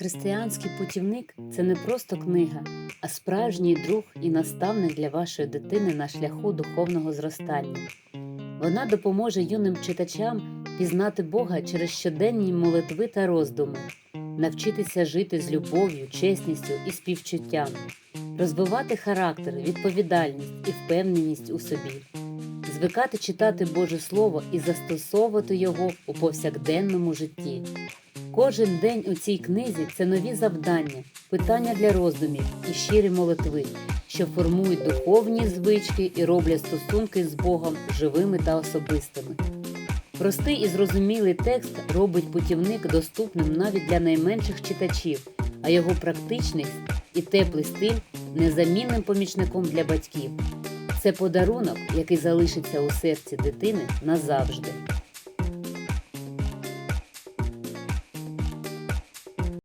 Християнський путівник це не просто книга, а справжній друг і наставник для вашої дитини на шляху духовного зростання. Вона допоможе юним читачам пізнати Бога через щоденні молитви та роздуми, навчитися жити з любов'ю, чесністю і співчуттям, розвивати характер, відповідальність і впевненість у собі, звикати читати Боже Слово і застосовувати його у повсякденному житті. Кожен день у цій книзі це нові завдання, питання для роздумів і щирі молитви, що формують духовні звички і роблять стосунки з Богом живими та особистими. Простий і зрозумілий текст робить путівник доступним навіть для найменших читачів, а його практичність і теплий стиль незамінним помічником для батьків. Це подарунок, який залишиться у серці дитини назавжди.